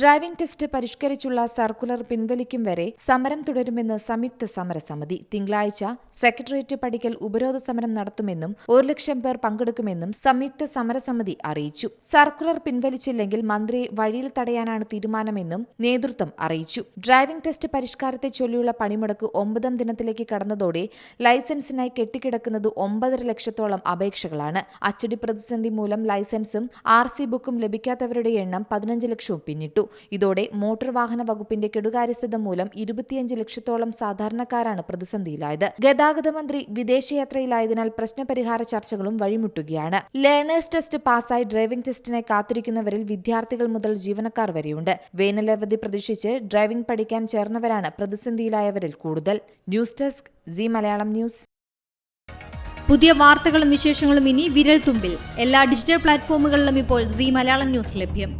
Driving test പരിഷ്കരിച്ചുള്ള circular പിൻവലിക്കും വരെ സമരം തുടരുമെന്ന് സംയുക്ത സമരസമിതി. തിങ്കളാഴ്ച സെക്രട്ടേറിയറ്റ് പടിക്കൽ ഉപരോധ സമരം നടത്തുമെന്നും ഒരു ലക്ഷം പേർ പങ്കെടുക്കുമെന്നും സംയുക്ത സമരസമിതി അറിയിച്ചു. സർക്കുലർ പിൻവലിച്ചില്ലെങ്കിൽ മന്ത്രിയെ വഴിയിൽ തടയാനാണ് തീരുമാനമെന്നും നേതൃത്വം അറിയിച്ചു. ഡ്രൈവിംഗ് ടെസ്റ്റ് പരിഷ്കാരത്തെ ചൊല്ലിയുള്ള പണിമുടക്ക് ഒമ്പതാം ദിനത്തിലേക്ക് കടന്നതോടെ ലൈസൻസിനായി കെട്ടിക്കിടക്കുന്നത് ഒമ്പതര ലക്ഷത്തോളം അപേക്ഷകളാണ്. അച്ചടി പ്രതിസന്ധി മൂലം ലൈസൻസും ആർ ബുക്കും ലഭിക്കാത്തവരുടെ എണ്ണം പതിനഞ്ച് ലക്ഷവും പിന്നിട്ടു. ഇതോടെ മോട്ടോർ വാഹന വകുപ്പിന്റെ കെടുകാര്യസ്ഥത മൂലം ഇരുപത്തിയഞ്ച് ലക്ഷത്തോളം സാധാരണക്കാരാണ് പ്രതിസന്ധിയിലായത്. ഗതാഗത മന്ത്രി വിദേശയാത്രയിലായതിനാൽ പ്രശ്നപരിഹാര ചർച്ചകളും വഴിമുട്ടുകയാണ്. ലേണേഴ്സ് ടെസ്റ്റ് പാസ്സായി ഡ്രൈവിംഗ് ടെസ്റ്റിനെ കാത്തിരിക്കുന്നവരിൽ വിദ്യാർത്ഥികൾ മുതൽ ജീവനക്കാർ വരെയുണ്ട്. വേനലവധി പ്രതീക്ഷിച്ച് ഡ്രൈവിംഗ് പഠിക്കാൻ ചേർന്നവരാണ് പ്രതിസന്ധിയിലായവരിൽ കൂടുതൽ. News desk C Malayalam news. പുതിയ വാർത്തകളും വിശേഷങ്ങളും ഇനി വിരൽ തുമ്പിൽ എല്ലാ ഡിജിറ്റൽ പ്ലാറ്റ്ഫോമുകളിലും ഇപ്പോൾ സി മലയാളം ന്യൂസ് ലഭ്യം.